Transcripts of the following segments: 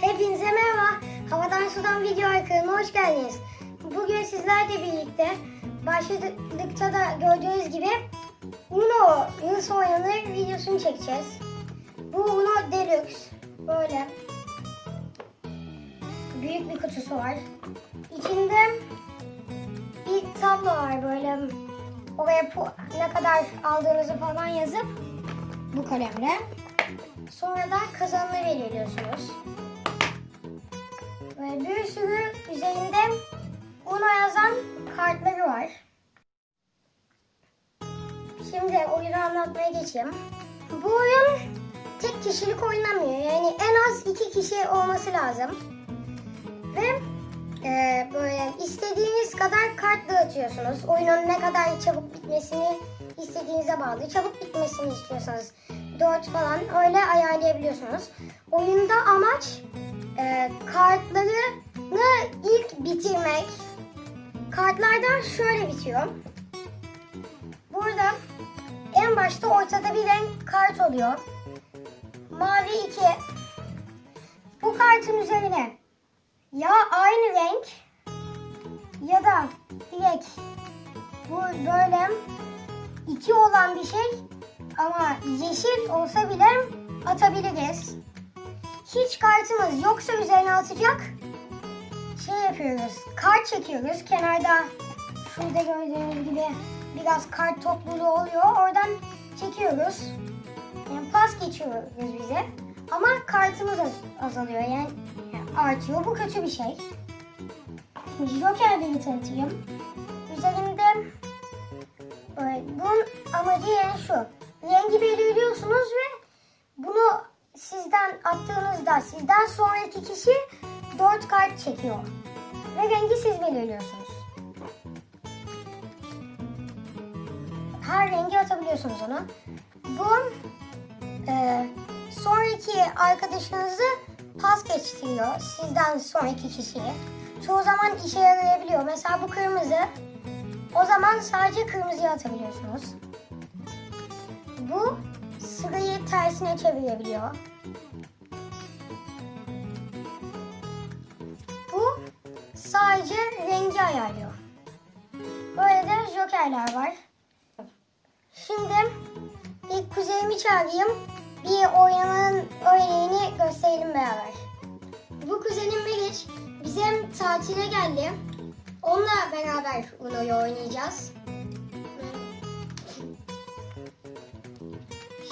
Hepinize merhaba. Havadan sudan video arkanına hoş geldiniz. Bugün sizlerle birlikte başladıkta da gördüğünüz gibi Uno nasıl oynanır videosunu çekeceğiz. Bu Uno Deluxe. Böyle büyük bir kutusu var. İçinde bir tablo var böyle oraya ne kadar aldığınızı falan yazıp bu kalemle. Sonra da kazanını belirliyorsunuz. Ve bir sürü üzerinde Uno yazan kartları var. Şimdi oyunu anlatmaya geçeyim. Bu oyun tek kişilik oynanmıyor. Yani en az iki kişi olması lazım. Ve e, böyle istediğiniz kadar kart dağıtıyorsunuz. Oyunun ne kadar çabuk bitmesini istediğinize bağlı. Çabuk bitmesini istiyorsanız 4 falan öyle ayarlayabiliyorsunuz. Oyunda amaç e, kartlarını ilk bitirmek. Kartlardan şöyle bitiyor. Burada en başta ortada bir renk kart oluyor. Mavi 2. Bu kartın üzerine ya aynı renk ya da direkt bu böyle iki olan bir şey ama yeşil olsa bile atabiliriz. Hiç kartımız yoksa üzerine atacak şey yapıyoruz. Kart çekiyoruz. Kenarda şurada gördüğünüz gibi biraz kart topluluğu oluyor. Oradan çekiyoruz. Yani pas geçiyoruz bize. Ama kartımız az- azalıyor. Yani, yani artıyor. Bu kötü bir şey. Şimdi Joker'leri tanıtayım. Üzerinde böyle, bunun amacı yani şu. Rengi belirliyorsunuz ve sizden attığınızda sizden sonraki kişi 4 kart çekiyor. Ve rengi siz belirliyorsunuz. Her rengi atabiliyorsunuz ona. Bu e, sonraki arkadaşınızı pas geçtiriyor sizden sonraki kişiye. Çoğu zaman işe yarayabiliyor. Mesela bu kırmızı. O zaman sadece kırmızıya atabiliyorsunuz. Bu sırayı tersine çevirebiliyor. Sadece rengi ayarlıyor. Böyle de jokerler var. Şimdi ilk kuzeyimi çağırayım. Bir oynamanın örneğini gösterelim beraber. Bu kuzenim Meriç bizim tatile geldi. Onunla beraber Uno'yu oynayacağız.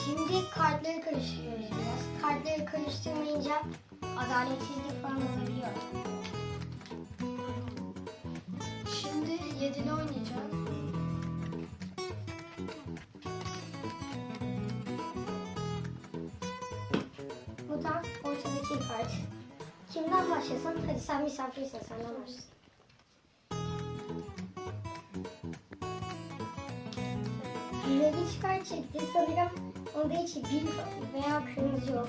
Şimdi kartları karıştırıyoruz biraz. Kartları karıştırmayınca adaletsizlik falan olabiliyor. Şimdi yedili oynayacağız. Bu da ortadaki kart. Kimden başlasın? Hadi sen misafirsin senden başlasın. Meriç kart çekti. Sanırım onda hiç bir veya kırmızı yok.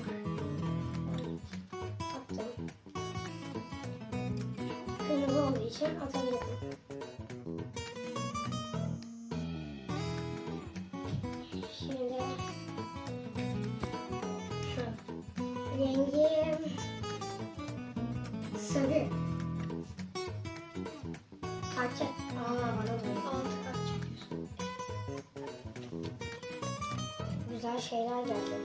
Attım. Kırmızı olduğu için atabilirim. Rengi sarı. Parça. Aa bana doğru. Altı çekiyorsun. Güzel şeyler geldi.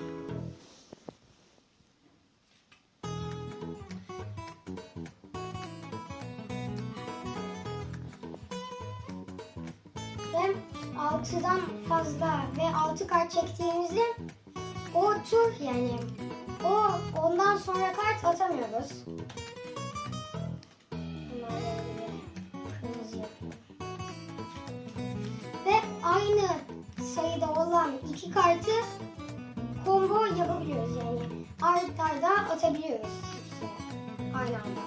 Ve altıdan fazla ve altı kart çektiğimizde o tur yani o ondan sonra kart atamıyoruz. Ve aynı sayıda olan iki kartı combo yapabiliyoruz yani. Arda arda atabiliyoruz aynı anda.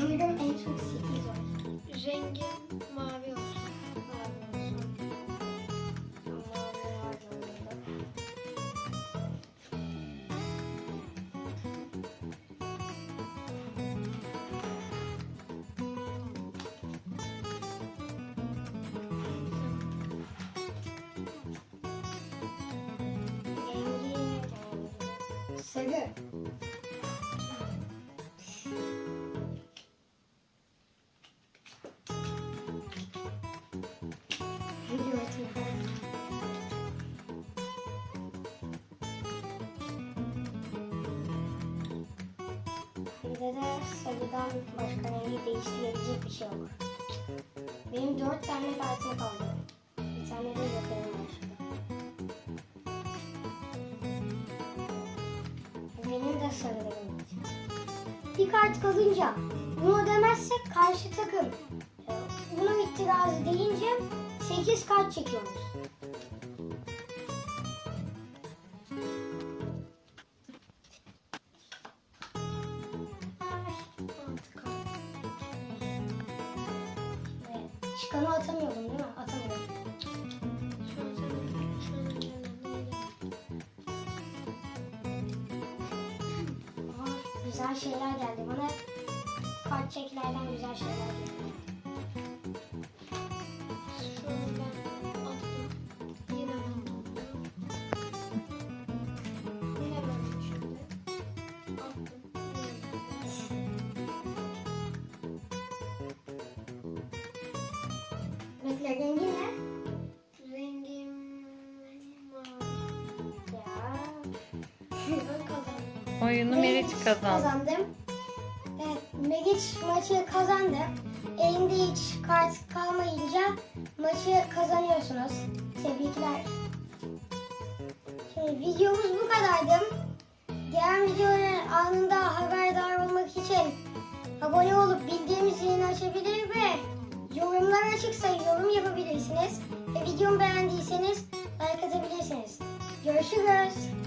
Sanırım en çok sekiz olsun. Rengi mavi olsun. Mavi Bizde de sarıdan başka rengi değiştirebilecek bir şey yok. Benim dört tane kartım kaldı. Bir tane de jokerim var. Benim de sarılarım var. Bir kart kalınca bunu demezsek karşı takım e, bunu itirazı deyince 8 kart çekiyoruz. Çıkanı atamıyordum değil mi? Atamıyorum. Ama güzel şeyler geldi bana. Kart çekilerden güzel şeyler geldi. Oyunu Meriç kazandı. Kazandım. Evet, Meriç maçı kazandı. Elinde hiç kart kalmayınca maçı kazanıyorsunuz. Tebrikler. Şimdi videomuz bu kadardı. Gelen videoların anında haberdar olmak için abone olup bildiğim zilini açabilir ve yorumlar açıksa yorum yapabilirsiniz. Ve videomu beğendiyseniz like atabilirsiniz. Görüşürüz.